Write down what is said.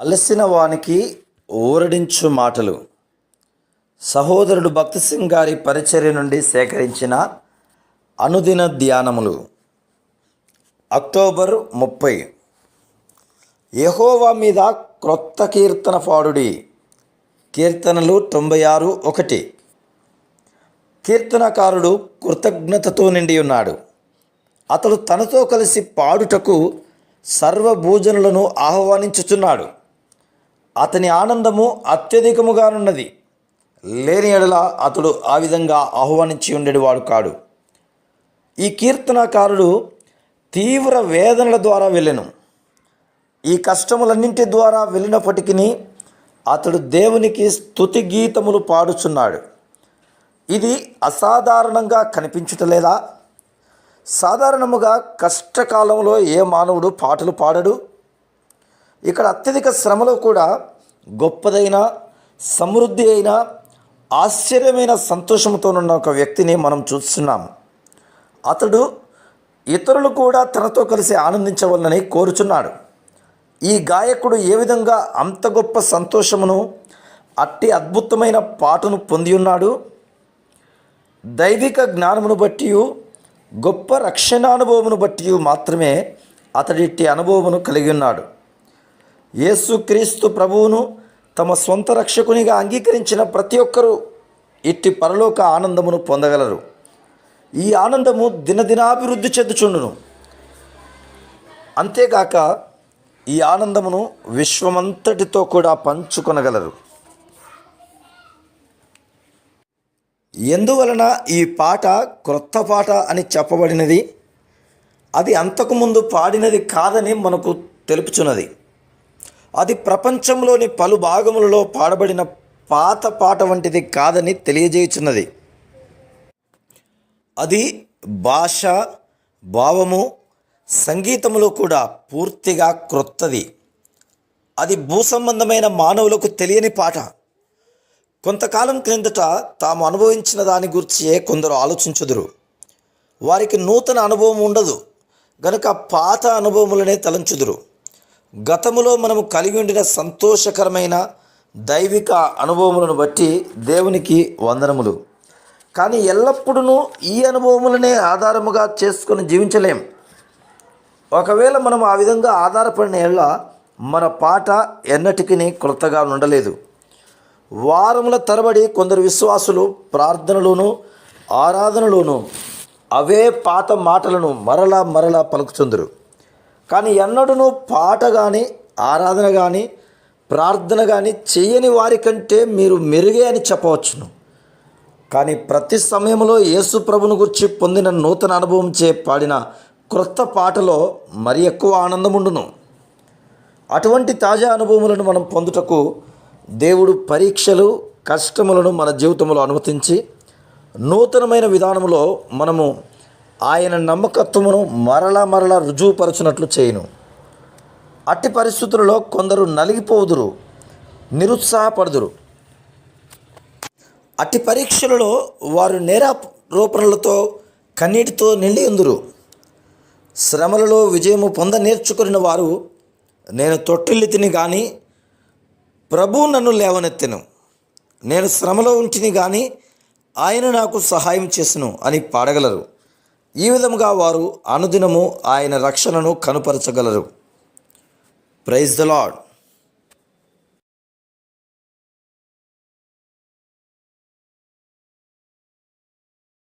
అలసిన వానికి ఊరడించు మాటలు. సహోదరుడు భక్తి సింగ్ గారి పరిచర్య నుండి సేకరించిన అనుదిన ధ్యానములు. అక్టోబర్ ముప్పై. యహోవా మీద క్రొత్త కీర్తన పాడుడి కీర్తనలు తొంభై ఆరు ఒకటి. కీర్తనకారుడు కృతజ్ఞతతో నిండి ఉన్నాడు. అతడు తనతో కలిసి పాడుటకు సర్వభూజనులను ఆహ్వానించుచున్నాడు. అతని ఆనందము అత్యధికముగానున్నది. లేని ఎడల అతడు ఆ విధంగా ఆహ్వానించి ఉండేవాడు కాడు. ఈ కీర్తనకారుడు తీవ్ర వేదనల ద్వారా వెళ్ళెను. ఈ కష్టములన్నింటి ద్వారా వెళ్ళినప్పటికీ అతడు దేవునికి స్థుతి గీతములు పాడుచున్నాడు. ఇది అసాధారణంగా కనిపించుటలేదా సాధారణముగా కష్టకాలంలో ఏ మానవుడు పాటలు పాడడు? ఇక్కడ అత్యధిక శ్రమలో కూడా గొప్పదైన సమృద్ధి అయిన ఆశ్చర్యమైన సంతోషంతోనున్న ఒక వ్యక్తిని మనం చూస్తున్నాం అతడు ఇతరులు కూడా తనతో కలిసి ఆనందించవలనని కోరుచున్నాడు. ఈ గాయకుడు ఏ విధంగా అంత గొప్ప సంతోషమును అట్టి అద్భుతమైన పాటను పొంది ఉన్నాడు దైవిక జ్ఞానమును బట్టి గొప్ప రక్షణానుభవమును బట్టి మాత్రమే అతడిట్టి అనుభవమును కలిగి ఉన్నాడు యేసుక్రీస్తు ప్రభువును తమ సొంత రక్షకునిగా అంగీకరించిన ప్రతి ఒక్కరూ ఇట్టి పరలోక ఆనందమును పొందగలరు. ఈ ఆనందము దినదినాభివృద్ధి చెందుచుండును. అంతేగాక ఈ ఆనందమును విశ్వమంతటితో కూడా పంచుకొనగలరు. ఎందువలన ఈ పాట క్రొత్త పాట అని చెప్పబడినది? అది అంతకుముందు పాడినది కాదని మనకు తెలుపుచున్నది. అది ప్రపంచంలోని పలు భాగములలో పాడబడిన పాత పాట వంటిది కాదని తెలియజేయుచున్నది. అది భాష భావము సంగీతములో కూడా పూర్తిగా క్రొత్తది. అది భూసంబంధమైన మానవులకు తెలియని పాట. కొంతకాలం క్రిందట తాము అనుభవించిన దాని గురించే కొందరు ఆలోచించుదురు. వారికి నూతన అనుభవం ఉండదు గనుక పాత అనుభవములనే తలంచుదురు. గతములో మనము కలిగి ఉండిన సంతోషకరమైన దైవిక అనుభవములను బట్టి దేవునికి వందనములు. కానీ ఎల్లప్పుడూ ఈ అనుభవములనే ఆధారముగా చేసుకొని జీవించలేం. ఒకవేళ మనం ఆ విధంగా ఆధారపడిన ఎళ్ళ మన పాట ఎన్నటికీ క్రొత్తగా ఉండలేదు. వారముల తరబడి కొందరు విశ్వాసులు ప్రార్థనలోను ఆరాధనలోను అవే పాత మాటలను మరలా మరలా పలుకుతుందరు కానీ ఎన్నడూ పాట కానీ ఆరాధన కానీ ప్రార్థన కానీ చేయని వారి కంటే మీరు మెరుగే అని చెప్పవచ్చును. కానీ ప్రతి సమయంలో యేసు ప్రభును గురించి పొందిన నూతన అనుభవం చే పాడిన క్రొత్త పాటలో మరి ఎక్కువ ఆనందముండును. అటువంటి తాజా అనుభవములను మనం పొందుటకు దేవుడు పరీక్షలు కష్టములను మన జీవితంలో అనుమతించి నూతనమైన విధానంలో మనము ఆయన నమ్మకత్వమును మరలా మరలా రుజువుపరచునట్లు చేయను. అట్టి పరిస్థితులలో కొందరు నలిగిపోదురు నిరుత్సాహపడుదురు. అట్టి పరీక్షలలో వారు నేరారోపణలతో కన్నీటితో నిండి ఉందురు. శ్రమలలో విజయము పొంద నేర్చుకున్న వారు నేను తొట్టిల్లి తిని కానీ ప్రభు నన్ను లేవనెత్తెను. నేను శ్రమలో ఉంటిని కానీ ఆయన నాకు సహాయం చేసెను అని పాడగలరు. ఈ విధముగా వారు అనుదినము ఆయన రక్షణను కనుపరచగలరు. Praise the lord